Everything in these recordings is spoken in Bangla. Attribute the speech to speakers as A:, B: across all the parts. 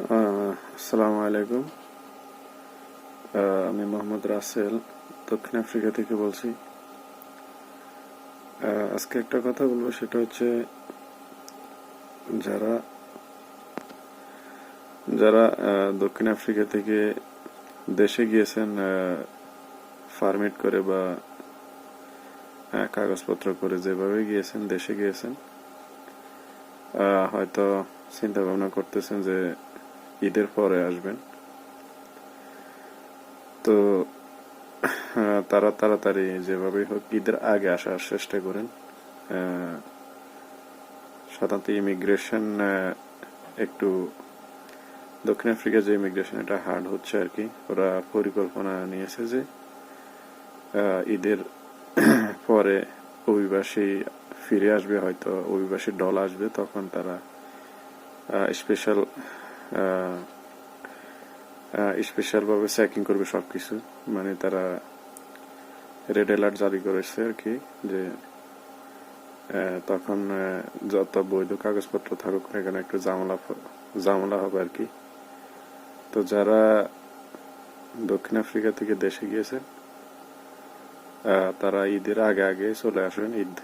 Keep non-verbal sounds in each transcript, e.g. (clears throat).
A: আসসালামু আলাইকুম। আমি মোহাম্মদ রাসেল, দক্ষিণ আফ্রিকা থেকে বলছি। আজকে একটা কথা বলব, সেটা হচ্ছে যারা যারা দক্ষিণ আফ্রিকা থেকে দেশে গিয়েছেন ফার্মিট করে বা কাগজপত্র করে যেভাবে গিয়েছেন, দেশে গিয়েছেন হয়তো চিন্তা ভাবনা করতেছেন যে ঈদের পরে আসবেন। তো, তারা তাড়াতাড়ি যেভাবেই হোক ঈদের আগে আসার চেষ্টা করেন। সাধারণত ইমিগ্রেশন একটু দক্ষিণ আফ্রিকার যে ইমিগ্রেশন, এটা হার্ড হচ্ছে আর কি ওরা পরিকল্পনা নিয়েছে যে ঈদের পরে অভিবাসী ফিরে আসবে, হয়তো অভিবাসী দল আসবে, তখন তারা স্পেশাল স্পেশাল ভাবে চেকিং করবে সবকিছু। মানে তারা রেড অ্যালার্ট জারি করেছে আর কি যে তখন যত বৈধ কাগজপত্র থাকুক না কেন একটু জামলা জামলা হবে আর কি তো যারা দক্ষিণ আফ্রিকা থেকে দেশে গিয়েছেন তারা ঈদের আগে আগে চলে আসবেন ঈদ।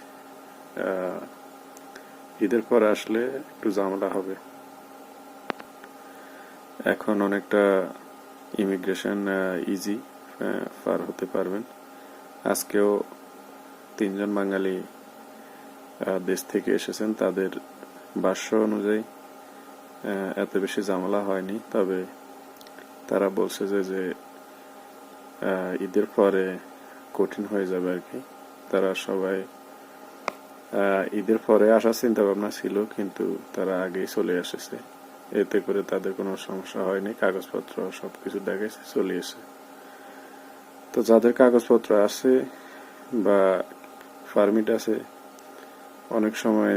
A: ঈদের পরে আসলে একটু ঝামেলা হবে। এখন অনেকটা ইমিগ্রেশন ইজি পার হতে পারবেন। আজকেও তিনজন বাঙালি দেশ থেকে এসেছেন। তাদের ভাষ্য অনুযায়ী এত বেশি ঝামেলা হয়নি। তবে তারা বলছে যে যে ঈদের পরে কঠিন হয়ে যাবে আর কি। তারা সবাই ঈদের পরে আসার চিন্তা ভাবনা ছিল, কিন্তু তারা আগেই চলে এসেছে। এতে করে তাদের কোনো সমস্যা হয়নি, কাগজপত্র সবকিছু দেখাইছে চলে এসে তো যাদের কাগজপত্র আছে বা পারমিট আছে, অনেক সময়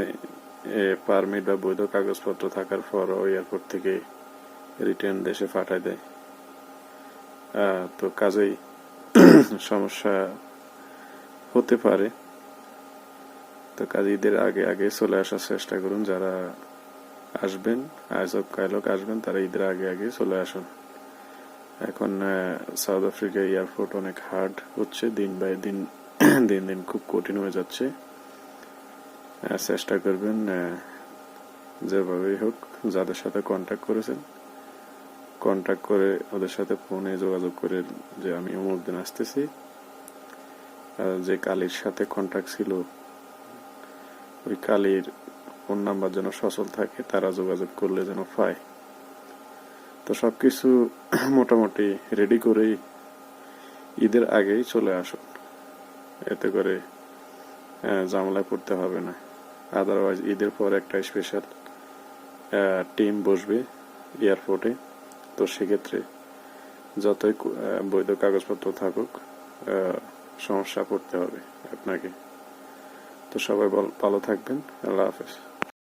A: পারমিট বা বৈধ কাগজপত্র থাকার পর ওই এয়ারপোর্ট থেকে রিটার্ন দেশে পাঠায় দেয়। তো কাজেই সমস্যা হতে পারে। তো কাজে ঈদের আগে আগে চলে আসার চেষ্টা করুন যারা আসবেন আজব কায়লক আসবেন, তারা ঈদের আগে আগে চলে আসুন। এখন সাউথ আফ্রিকা এয়ারপোর্ট অনেক হার্ড হচ্ছে, দিন বাই দিন (clears throat) দিন দিন খুব কঠিন হয়ে যাচ্ছে। চেষ্টা করবেন যেভাবেই হোক, যাদের সাথে কন্ট্যাক্ট করেছেন কন্ট্যাক্ট করে ওদের সাথে ফোনে যোগাযোগ করে যে আমি অমুক দিন আসতেছি। যে কালির সাথে কন্ট্যাক্ট ছিল, ওই কালির ফোন নাম্বার যেন সচল থাকে তারা যোগাযোগ করলে যেন পায়। তো সবকিছু মোটামুটি রেডি করেই ঈদের আগেই চলে আসুন। এতে করে আহ, ঝামেলায় পড়তে হবে না। আদারওয়াইজ ঈদের পর একটা স্পেশাল টিম বসবে এয়ারপোর্টে তো সেক্ষেত্রে যতই বৈধ কাগজপত্র থাকুক সমস্যা পড়তে হবে আপনাকে। তো সবাই ভালো থাকবেন। আল্লাহ হাফেজ।